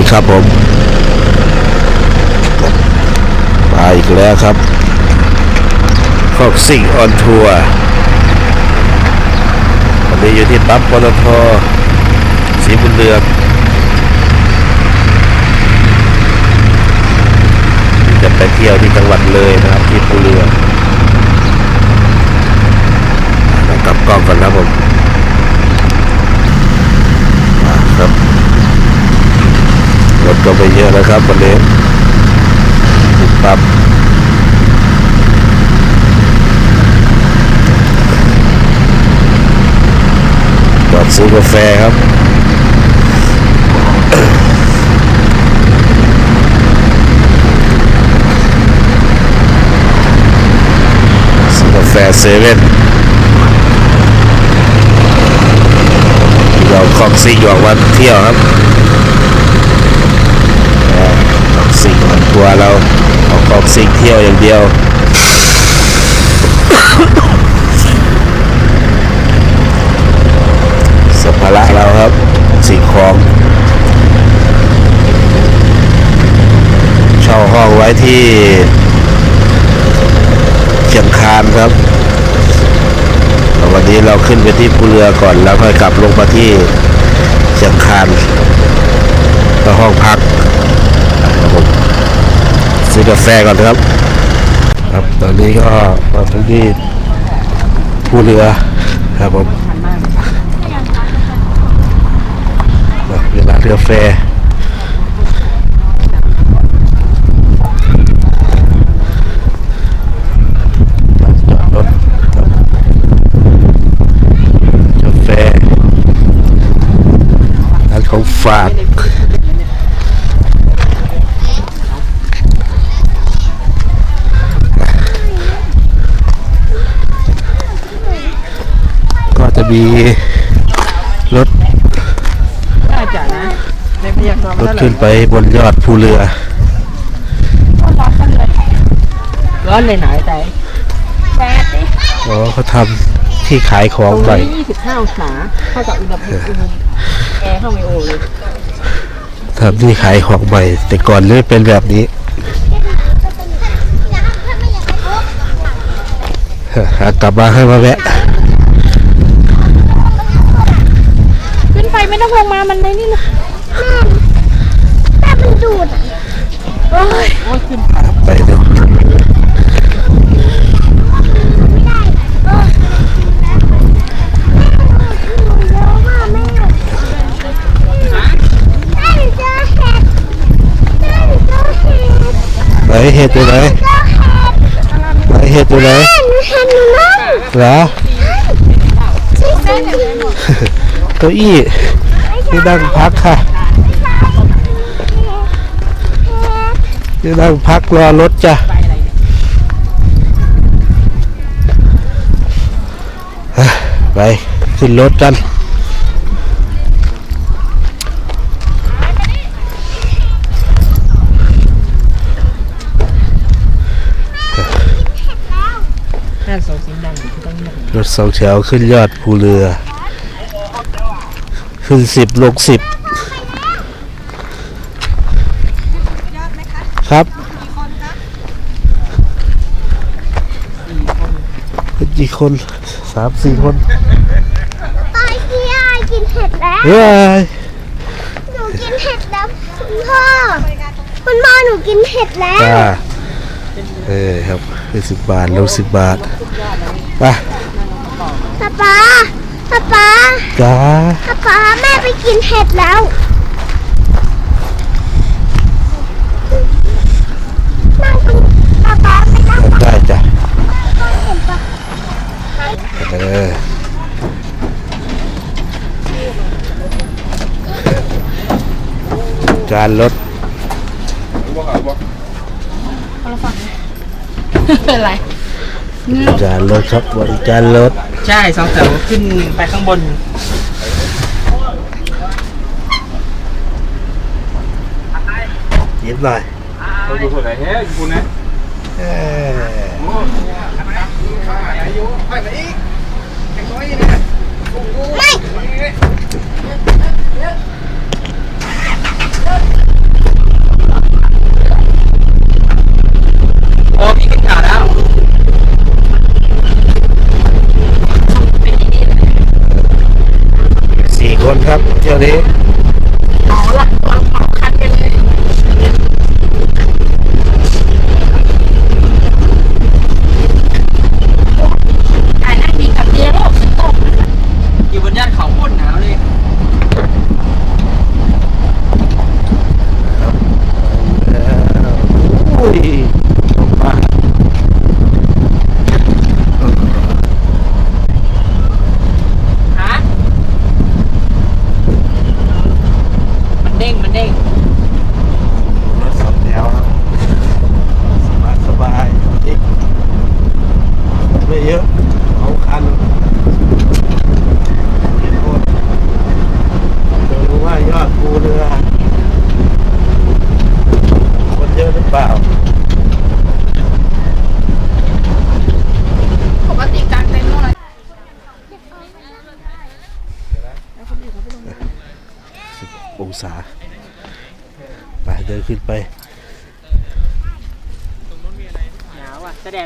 ดีครับผมมาอีกแล้วครับคอกซิ่งออนทัวร์วันนี้อยู่ที่ปั๊มปตทสีบุญเรืองจะไปเที่ยวที่จังหวัดเลยนะครับที่ภูเรือ กลับกล้องก่อนนะผมมาครับ ร ถก็ไปเยอะแล้วครับวันนี้ปั๊บจอดซื้อกาแฟครับซื้อกาแฟเซเว่นเราคอกซี่หยอกวันเที่ยวครับ สิ่งมัน ตัวเราเอกอกสิ่งเที่ยวอย่างเดียว สัภาระเราครับ สิ่งของ เช่าห้องไว้ที่เชียงคานครับววันนี้เราขึ้นไปที่ภูเรือก่อนแล้วค่อยกลับลงมาที่เชียงคานแล้วห้องพัก ครับผม ซื้อกาแฟก่อนครับ ครับตอนนี้ก็มาถึงที่ผู้เรือครับผมเวลาเรือแฟอดรถครับกาแฟร้านของฝาก ก็จะ มี รถน่าจะนะในพยากรณ์รถเท่าไหร่ขึ้นไปบนยอดภูเรือร้อนเลยไหนแต่อ๋อเขาทำที่ขายขอตงรงใหม่นี้25องศาเท่ากับอุณหภูมิแอร์ห้องไอโอเลยทำที่ขายของใหม่ แต่ก่อนเลยเป็นแบบนี้หากลับมาให้มาแวะ ขึ้นไปไม่ ต้องลงมามันในนี่นะแม่แต่มันดูดอะโอ้ยโอ้ยขึ้นไปดูเยเห็ดแม่หนูเจอเห็ดไหนเห็ดอยู่ไหนเห็ดไหนเห็ดอยู่ไหนแม่หนูเห็นหนูนั่งเหรอเก้าอี้ ที่นั่งพักค่ะที่นั่งพักรอรถจ้ะอะไปขึ้นรถกันแค่ส่งเสียงดังอยู่ที่ต้องเงียบรถสองแถวขึ้นยอดภูเรือ ขึ้นสิบลงสิบครับเป็นกี่คนสามสี่คนตอนที่ยายกินเห็ดแล้วเฮ้ยหนูกินเห็ดแล้วคุณพ่อคุณพ่อหนูกินเห็ดแล้วจ้าเออครับคือสิบบาทลงสิบบาทไปป๊าป๊า ป๊าป๊าจ้าป๊าป๊าแม่ไปกินเห็ดแล้ว นั่งตรงป๊าป๊าไปนั่งได้จ้ะเห็นปะเออการรถเป็นไร จานรถครับบริกานรถใช่สองแถวขึ้นไปข้างบนยิดหน่อยเราดูคนไหนแฮะอยู่คนไหนเออายุไปไหนอีกเด็กน้อยเนี่ยโอ้พี่กินขาดแล้ว คนครับเที่ยวนี้ เอาละ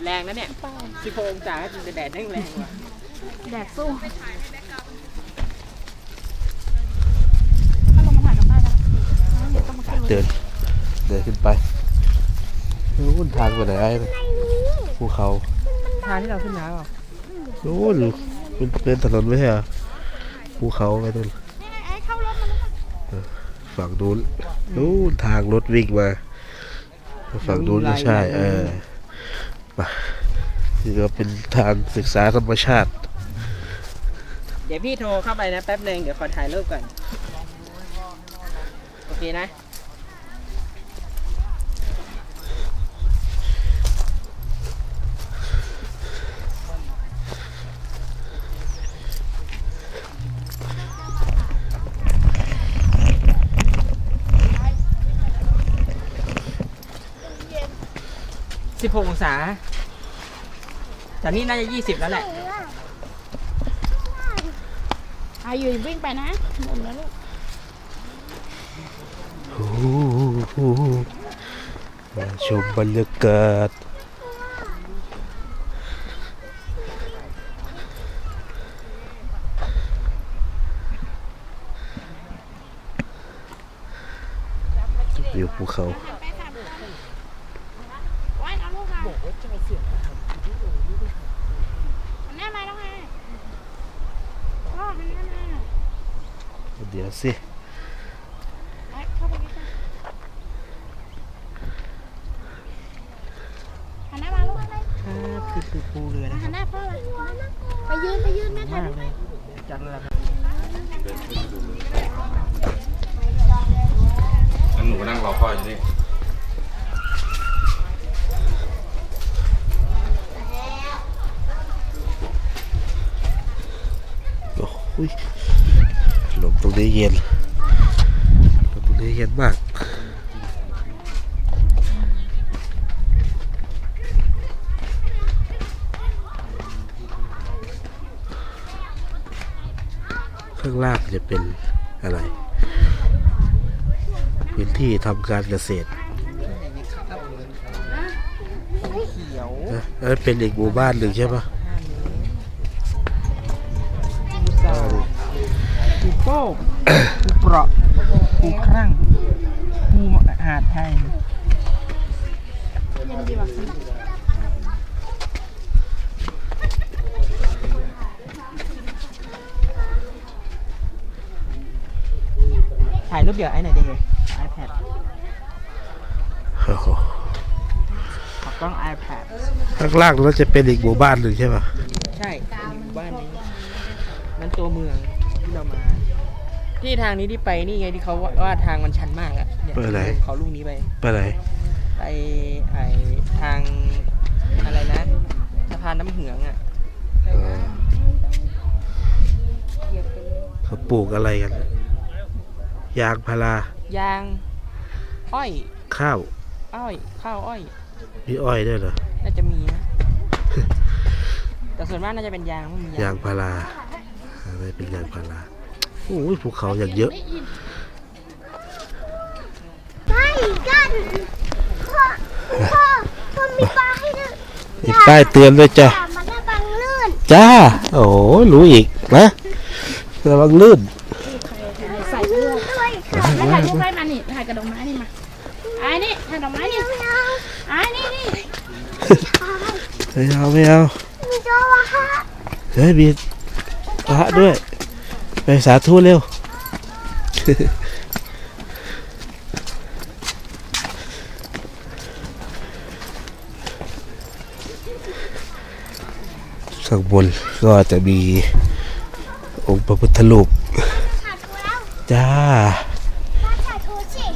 ดดแรงนะเนี่ยสิบหกองศาจริงจะแดดแรงแรงว่ะแดดสู้ถ้าลงมาถ่ายกับป้าแล้วเดี๋ยวต้องมาขึ้นรถเดิน เดินขึ้นไปนู้นทางไปไหนไอ้ภูเขาทางที่เราขึ้นน้ำอะนู้นเป็นเป็นถนนไม่ใช่เหรอภูเขาไปนู่นฝั่งนู้นนู้นทางรถวิ่งมา ฝั่งนู้นไม่ใช่ เออมา นี่ก็เป็นทางศึกษาธรรมชาติ เดี๋ยวพี่โทรเข้าไปนะแป๊บหนึ่งเดี๋ยวขอถ่ายรูปก่อน โอเคนะ สิบหกองศาแต่นี่น่าจะยี่สิบแล้วแหละอายุวิ่งไปนะหมดแล้วลูกโอ้โหมาชมบรรยากาศวิวภูเขา ว่ายน้ำลูกค่ะมันแน่มาแล้วไงพ่อมันแน่มา เดี๋ยวสิ ไปเข้าไปกันหันหน้ามาลูก ครับคือคือปูเรือนะค หั รับ นหน้าพ่อมาไปยืนไปยืนแม่ถ่าย มาก รูป เลยจังเลยครับ งั้นหนูนั่งรอพ่ออยู่นี่ โอ้ยลมตรงนี้เย็นลมตรงนี้เย็นมาก ข้างล่างจะเป็นอะไร พื้นที่ทำการเกษตรเขียวนะอันนั้นเป็นอีกหมู่บ้านหนึ่งใช่ปะปูซาปูโป้ปูเปราะปูครั่งปูหาดไทยเย็นดีว่ะถ่ายรูปเดี๋ยวไอ้หน่อยดิไอแพด โอ้โห ขอกล้อง iPad ข้างล่างนั้นจะเป็นอีกหมู่บ้านหนึ่งใช่ปะใช่เป็นหมู่บ้านนี้นั่นตัวเมืองที่เรามา ที่ทางนี้ที่ไปนี่ไงที่เขาว่าว่าทางมันชันมากอะเนี่ยไปไหนเขาลูกนี้ไป ไปไหนไปไอทางอะไรนะสะพานน้ำเหืองอะเออเขาปลูกอะไรกัน ยางพารายาง อ้อย ข้าว อ้อย ข้าวอ้อย มีอ้อยด้วยเหรอ น่าจะมีนะ แต่ส่วนมากน่าจะเป็นยางไม่มียายางงพาราอะไรเป็นยางพาราโอ้ยภูเขาอย่างเยอะ ไปกันพ่อพ่อพ่อมีปลาให้ด้วยมีป้ายเตือนด้วยจ้ะ อย่ามันระบังลื่นจ้า โอ้ยรู้อีกนะระวังลื่น ใส่ ไฟมานี่ถ่ายกระดอกไม้นี่มาไอ้นี่ถ่ายดอกไม้นี่ไอ้นี่นี่ ไม่เอาไม่เอามีโจวะค่ะเฮ้ยมีพระด้วย ไปสาธุเร็วข้างบนก็จะมีองค์พระพุทธรูปสาธุแล้วจ้า สาธุสิ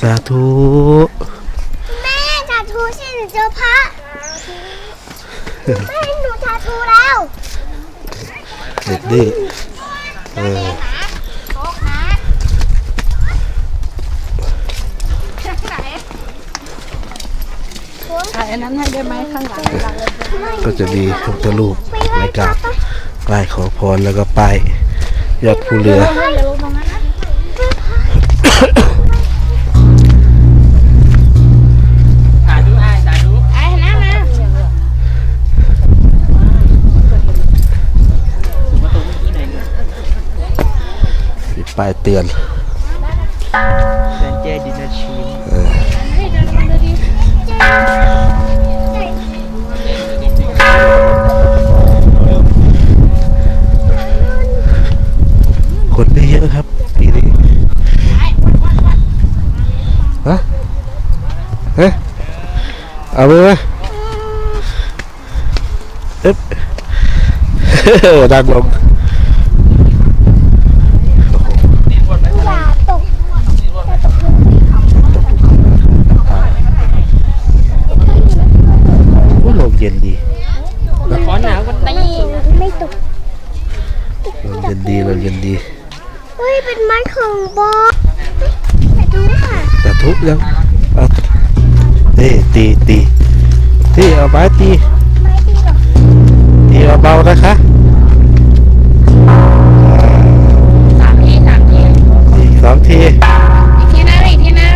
สาธุ แม่สาธุสิหนูเจอพระแม่หนูสาธุแล้ว เด็กดื้อเออโต๊ะนะถ่ายอันนั้นให้ได้ไหมข้างหลังก็จะมีพระพุทธรูปในกราบไหว้ขอพรแล้วก็ป้ายยอดภูเรือ ป้ายเตือนเดินเจดินาชีคนไม่เยอะครับปีนี้ฮะเฮ้ยเอาไปไหมเอ๊บดังลง เอาไม้ตีตีเบาๆนะคะสามทีสามทีอีกสองทีอีกทีนะอีกทีนะ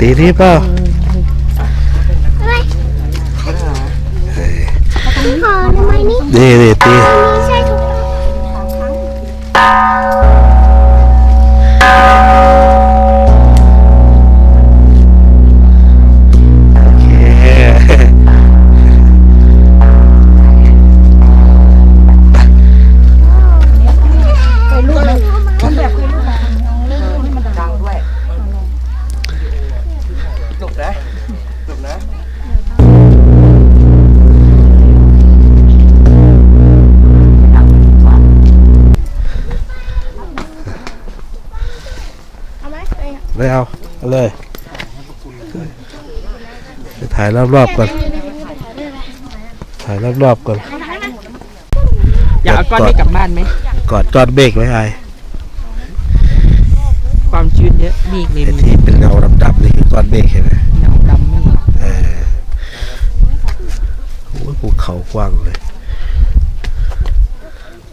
ตีที่เปล่าเฮ้ยขอทำไมนี่นี่นี่ตีายรอบๆก่อน ถ่ายรอบๆก่อน อยากเอาก้อนนี้กลับบ้านไหม กอดจอดเบรกไว้ไอ้ความชื้นเยอะมีอีกเลยไอ้มีที่เป็นเงาดำๆนี่คือก้อนเมฆเห็นไหมเงาดำไม่เออโอ้ยภูเขากว้างเลย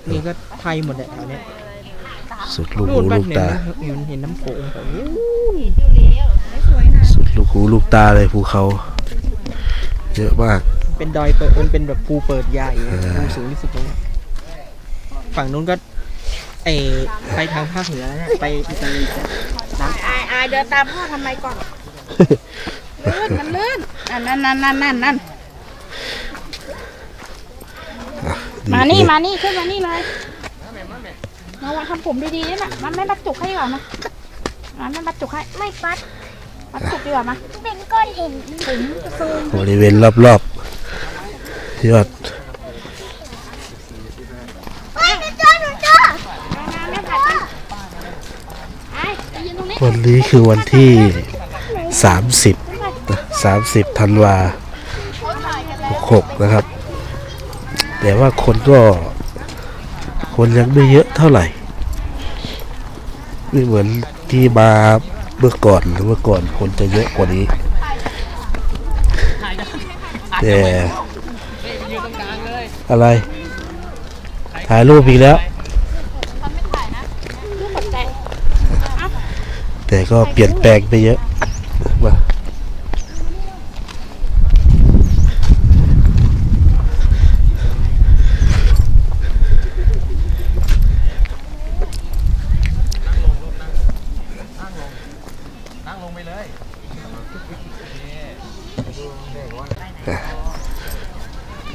นี่ก็ไทยหมดเลยแถวเนี้ยสุดลูกนู่หูนบ้านลูกเห็นตาไหมเห็นเห็นน้ำโขงแบบนี้สุดลูกหูลูกตาเลยภูเขา เยอะมาก เป็นดอยเปิดมันเป็นแบบภูเปิดใหญ่เออภูสูงที่สุดตรงเนี้ยฝั่งนู้นก็ไอไปทางภาคเหนือเนี่ยไปอิตาลีน้อายอายเดินตามพ่อทำไมก่อนลื่นมันลื่นอะนั่นนั่นนั่นนั่นนั่นมานี่มานี่ขึ้นมานี่เลยระวังทำผมดีๆนี่นะมันไม่มัดจุกให้ดีกว่านะมันไม่มัดจุกให้ไม่ปัด มัดจุกดีกว่ามาเป็นก้อนหินถึงซูมบริเวณรอบๆยอดเฮ้ยหนูเจอหนูเจอมามาแม่ผัดกันไอ้ไปยืนตรงนี้วันนี้คือวันที่ 30นะ30ธันวาหกนะครับ แต่ว่าคนก็ คนยังไม่เยอะเท่าไหร่ไม่เหมือนที่มาเมื่อก่อนเมื่อก่อนคนจะเยอะกว่านี้ แต่อะไร ถ่ายรูปอีกแล้ว แต่ก็เปลี่ยนแปลงไปเยอะมา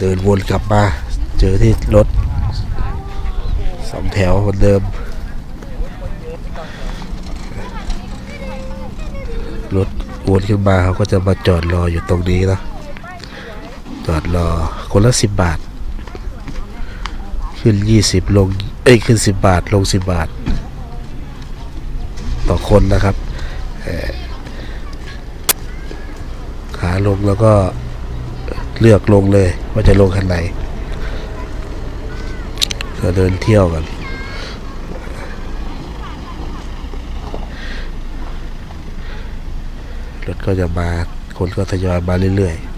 ดิน วนกลับมา เจอที่รถสองแถวเหมือนเดิม รถวนขึ้นมาเขาก็จะมาจอดรออยู่ตรงนี้นะจอดรอคนละสิบบาท ขึ้นยี่สิบลง เอ้ยขึ้นสิบบาท ลงสิบบาท ต่อคนนะครับขาลงแล้วก็ เลือกลงเลยว่าจะลงคันไหนก็เดินเที่ยวกันรถก็จะมาคนก็ทยอยมาเรื่อยๆ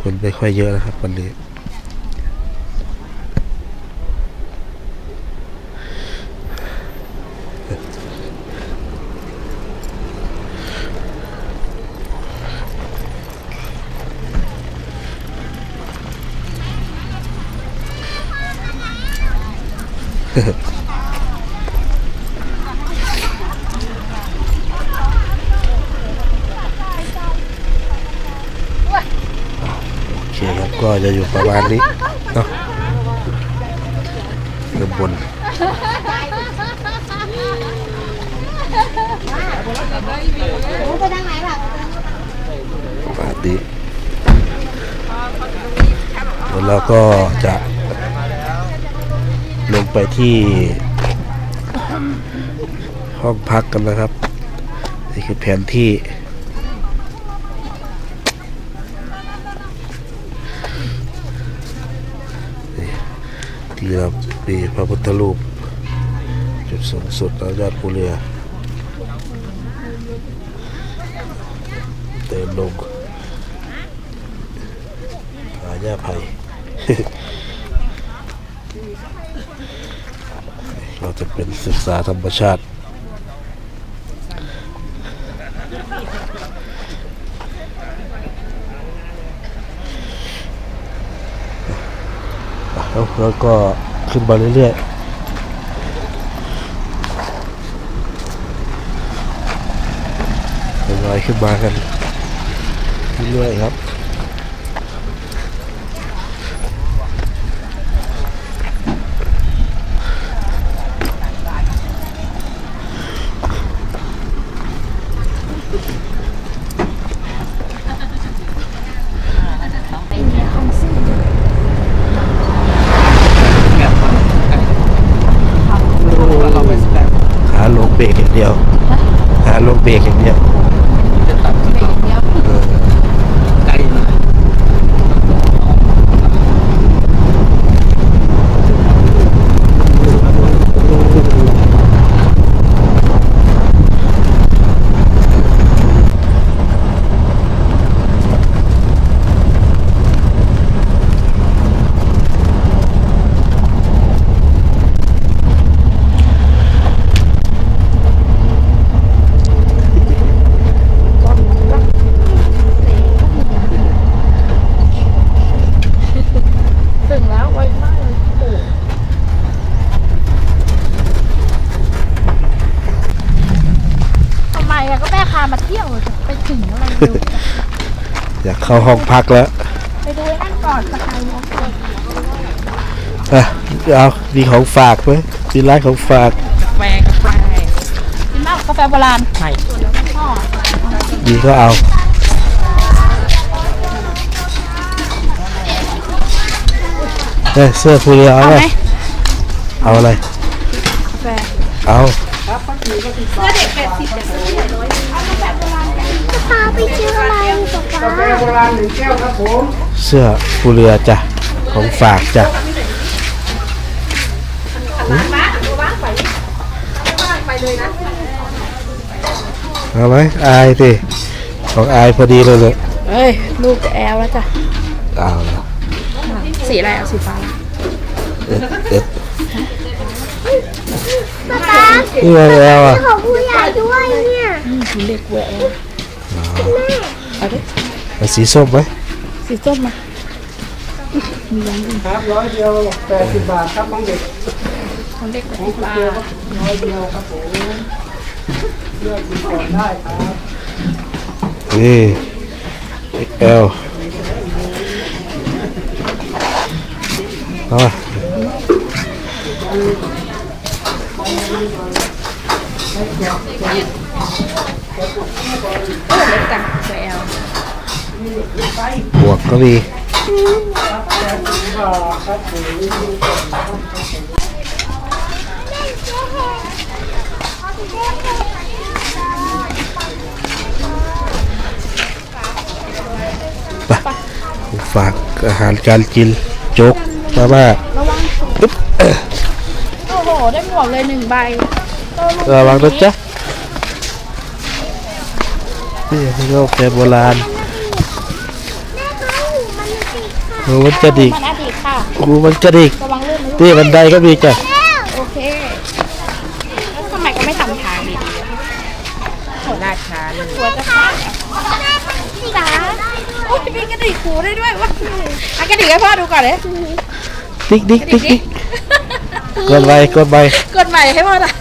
คนไม่ค่อยเยอะนะครับวันนี้ โอเคครับก็จะอยู่ประมาณนี้เนาะเริ่มบนปาระมาณนี้แล้วเราก็จะ ไปที่ ห้องพักกันนะครับ นี่คือแผนที่ ที่เรามีพระพุทธรูป จุดสูงสุดแล้วยอดภูเรือเดินลงหาหญ้าไผ่ เราจะเป็นศึกษาธรรมชาติ แล้วแล้วก็ขึ้นมาเรื่อยๆทยอยขึ้นมากันเรื่อยๆครับ เราไปสแตน ขาลงเบรกอย่างเดียวขาลงเบรกอย่างเดียว จะตัดสต็อป เออ ไกลมาก ถึงแล้วไวมากเลยโอ้โหทำไมอะก็แม่พามาเที่ยวอะไปถึงอะไรดู อยาก เข้าห้องพักแล้วไปดูไอ้นั่นก่อนสกายวอล์กก่อนอะเอามีของฝากไหมมีร้านของฝากแฟกาแฟกินมากกาแฟโบราณใช่พ่อมีก็เอาเอ้ยเสื้อภูเรือเอาเอาไหมไหมเอาอะไรกาแฟเอาพ ป๊าป๊าเสื้อภูเรือจ้ะของฝากจ้ะเอาไหมอายสิของอายพอดีเลยเลยเอ้ย ลูกจะแอลแล้วจ้ะเอาละสีอะไรเอาสีฟ้าเอ็ดเอ็ดป๊าป๊านี่ไงแล้วอะของผู้ใหญ่ด้วยเนี่ยเด็กแหวะเอาดิ เอาสีส้มไหมสีส้มมาครับร้อยเดียวแปดสิบบาทครับน้องเด็กของเด็กสีฟ้าร้อยเดียวครับผมเลือกดูก่อนได้ครับนี่เอลเอามาเล็กจังตัวแอล บวกก็มีไปฝากอาหารการกินโจ๊กมาม่าระวังปึ๊บเอ่อโอ้โห ได้หมวกเลยหนึ่งใบระวังนะจ๊ะนี่นี่ก็แฟโบราณ แม่คะหูมันติ ดค่ะโอ้มันกระดิกมันอดีตค่ะกูมันกระดิกระวังลื่นนะลูกนี่บันไดก็มีจ้ะโอเคแล้วทำไมก็ไม่ทำทางดีโหลาดช้าเลยๆตัวจะฟาดแม่มันติดจ๋าโอ้ยมีกระดิกหูได้ด้วยวะอะกระดิกให้พ่อดูก่อนเลยติ๊กติ๊กกระดิติ๊กกดิติ๊กกดไปกดไปกดใหม่ให้พ่อหน่อย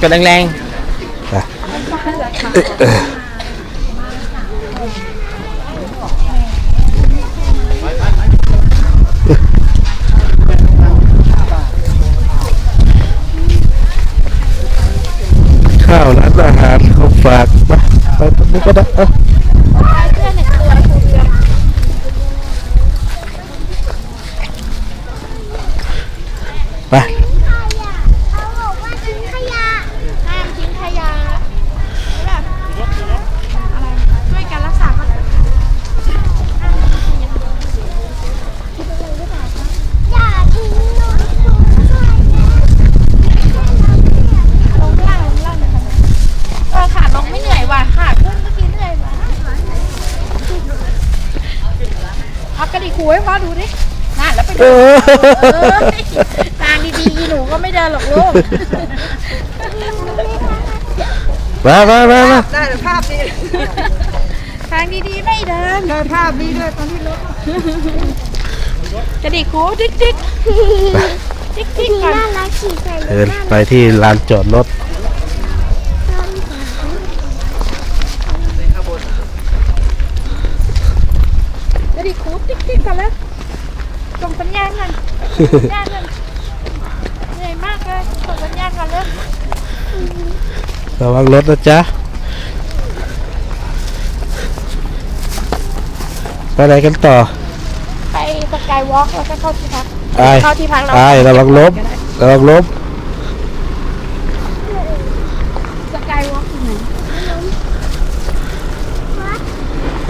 กดแรงอ่ ข้าวร้านอาหารเขาฝากมาไปตรงนี้ก็ได้เอ้า เพื่อนเนี่ยตัวคูเรือ ไป ขยะเขาบอกว่าทิ้งขยะ ห้ามทิ้งขยะแบบอะไรช่วยกันรักษาก่อน อย่าทิ้งลงถุงใส่ ลงล่างลงล่างนะคะเออขาลงไม่เหนื่อยว่ะขาขึ้นเมื่อกี้เหนื่อยว่ะเอากระ ดิกหูให้พ่อดูดิน่าแล้วไปเอดูอเออทางดีๆหนูก็ไม่เดินหรอกลูกมามามามาๆได้ภาพนี้ทางดีๆไม่เดิน ได้ภาพนี้ด้วยตอนที่รถกระดิกหูดิ๊กดิ๊กดิ๊กดิ๊กก่อน น่ารักขี่ใส่รเดิถนน่าไปรักที่ลานจอดรถ ติ๊กดิ๊กก่อนแล้วส่งสัญญาณก่อนสัญญาณก่อนเหนื่อยมากเลยส่งสัญญาณก่อนเลยระวังรถนะจ๊ะ ไปไหนกันต่อ ไปสกายวอล์กแล้วก็เข้าที่พักเข้าที่พักเราอายระวังล้มระวังล้มสกายวอล์กอยู่ไหน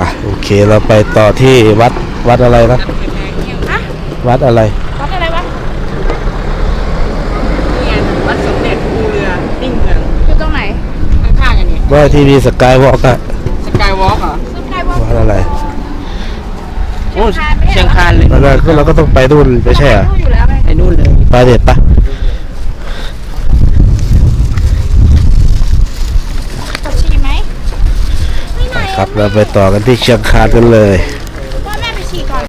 อะโอเคเราไปต่อที่วัด วัดอะไรนะ ฮะวัดอะไรวัดอะไรวะเนี่ยวัดสมเด็จภูเรือนิ่งเมืองอยู่ตรงไหนข้างๆกันเนี่ยว่าที่มีสกายวอล์กอะสกายวอล์กเหรอสกายวอล์กวัดอะไรโอ้เชียงคานเลยแล้วก็เราก็ต้องไปนู่นไม่ใช่เหรอ รู้อยู่แล้วไงไปนู่นเลย ไปเด็ดปะกดฉี่ไหมครับ เราไปต่อกันที่เชียงคานกันเลย